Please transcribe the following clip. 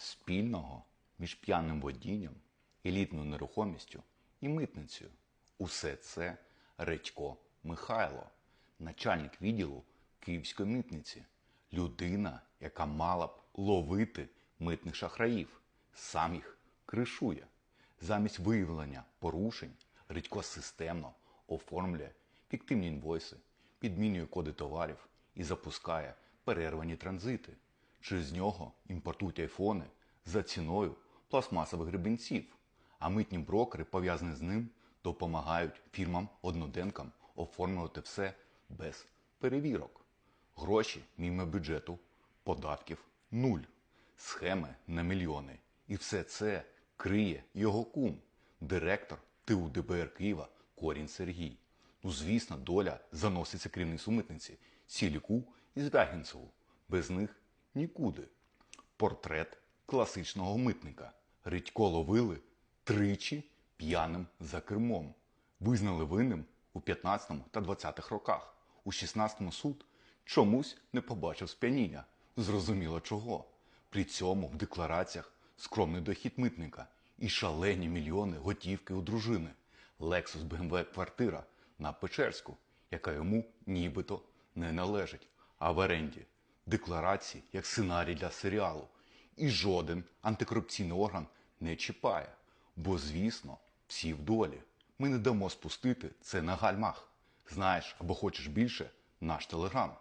спільного між п'яним водінням, елітною нерухомістю і митницею. Усе це Редько Михайло, начальник відділу Київської митниці, людина, яка мала б ловити митних шахраїв, сам їх кришує. Замість виявлення порушень Редько системно оформлює фіктивні інвойси, підмінює коди товарів і запускає перервані транзити. Через нього імпортують айфони за ціною пластмасових гребінців, а митні брокери, пов'язані з ним, допомагають фірмам-одноденкам оформлювати все без перевірок. Гроші мимо бюджету, податків нуль, схеми на мільйони. І все це криє його кум, директор ТУ ДБР Києва Корінь Сергій. Ну, звісно, доля заноситься керівництву митниці Сіліку і Звягінцеву. Без них нікуди. Портрет класичного митника. Редько ловили тричі п'яним за кермом. Визнали винним у 15 та 20-х роках. У 16-му суд чомусь не побачив сп'яніння. Зрозуміло чого. При цьому в деклараціях скромний дохід митника і шалені мільйони готівки у дружини. Lexus BMW квартира на Печерську, яка йому нібито не належить, а в оренді декларації як сценарій для серіалу. І жоден антикорупційний орган не чіпає. Бо, звісно, всі в долі. Ми не дамо спустити це на гальмах. Знаєш або хочеш більше наш телеграм.